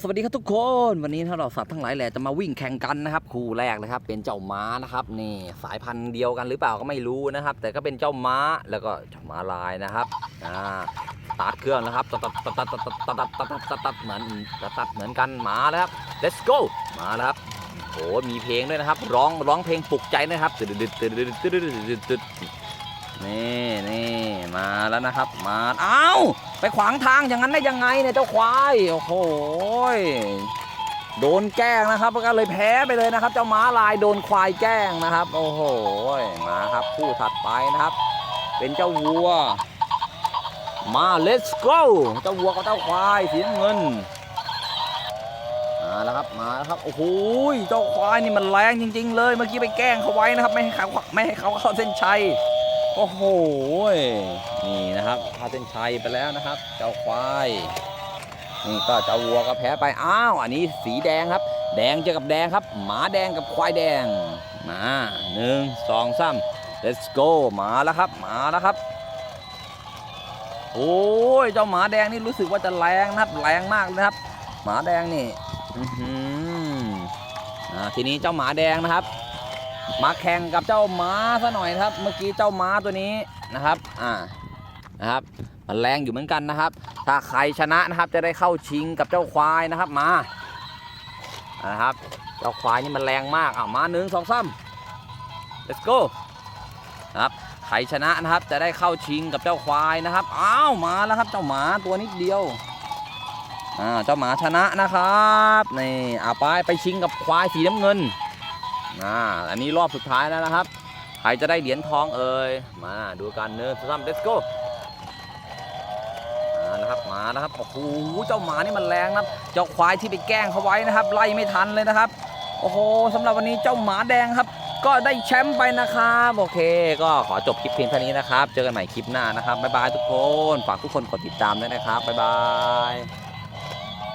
สวัสดีครับทุกคนวันนี้ถ้าเราสัตว์ทั้งหลายแหละจะมาวิ่งแข่งกันนะครับคู่แรกนะครับ เป็นเจ้าม้านะครับนี่สายพันธุ์เดียวกันหรือเปล่าก็ไม่รู้นะครับ แต่ก็เป็นเจ้าม้าแล้วก็เจ้าม้าลายนะครับอ่าตาร์ทเครื่องนะครับตัดตัดตัดตัดตัดตัดตัดตัดตัดตัดเหมือนตัดตัดเหมือนกันมาแล้วครับ let's go มาแล้วครับโอ้มีเพลงด้วยนะครับ ร้องร้องเพลงปลุกใจนะครับนี่นี่ มาแล้วนะครับ มาเอ้าไปขวางทางอย่างนั้นได้ยังไงเนี่ยเจ้าควายโอ้โหโดนแกล้งนะครับก็เลยแพ้ไปเลยนะครับ เจ้าม้าลายโดนควายแกล้งนะครับ โอ้โหมาครับคู่ถัดไปนะครับ เป็นเจ้าวัว มา let's go เจ้าวัวกับเจ้าควายสีน้ำเงินมาแล้วครับมาแล้วครับโอ้โหเจ้าควายนี่มันแรงจริง ๆ เลย เมื่อกี้ไปแกล้งเขาไว้นะครับ ไม่ให้เขาไม่ให้เขาเข้าเส้นชัย โอ้โห นี่นะครับพาเส้นชัยไปแล้วนะครับ เจ้าควาย นี่ก็เจ้าวัวก็แพ้ไป อ้าว อันนี้สีแดงครับ แดงเจอกับแดงครับ หมาแดงกับควายแดง มาหนึ่งสองสาม let's go มาแล้วครับ มาแล้วครับ โอ้ย เจ้าหมาแดงนี่รู้สึกว่าจะแรงนะครับ แรงมากเลยนะครับ หมาแดงนี่ อือหืออ่าทีนี้เจ้าหมาแดงนะครับ มาแข่งกับเจ้าม้าซะหน่อยครับ เมื่อกี้เจ้าม้าตัวนี้นะครับอ่านะครับมันแรงอยู่เหมือนกันนะครับ ถ้าใครชนะนะครับจะได้เข้าชิงกับเจ้าควายนะครับมานะครับเจ้าควายนี่มันแรงมากอ่ามาหนึ่งสองสาม let's go นะครับใครชนะนะครับจะได้เข้าชิงกับเจ้าควายนะครับอ้าวมาแล้วครับเจ้าหมาตัวนิดเดียวอ่าเจ้าหมาชนะนะครับนี่เอาไปไปชิงกับควายสีน้ำเงิน อ่าอันนี้รอบสุดท้ายแล้วนะครับ ใครจะได้เหรียญทองเอ่ย มาดูกันเนินซ้ำ let's go มาแล้วครับ มาแล้วครับ โอ้โห เจ้าหมานี่มันแรงนะครับ เจ้าควายที่ไปแกล้งเขาไว้นะครับ ไล่ไม่ทันเลยนะครับ โอ้โหสำหรับวันนี้เจ้าหมาแดงครับ ก็ได้แชมป์ไปนะครับ โอเค ก็ขอจบคลิปเพียงเท่านี้นะครับ เจอกันใหม่คลิปหน้านะครับ บ๊ายบายทุกคน ฝากทุกคนกดติดตามด้วยนะครับ บ๊ายบาย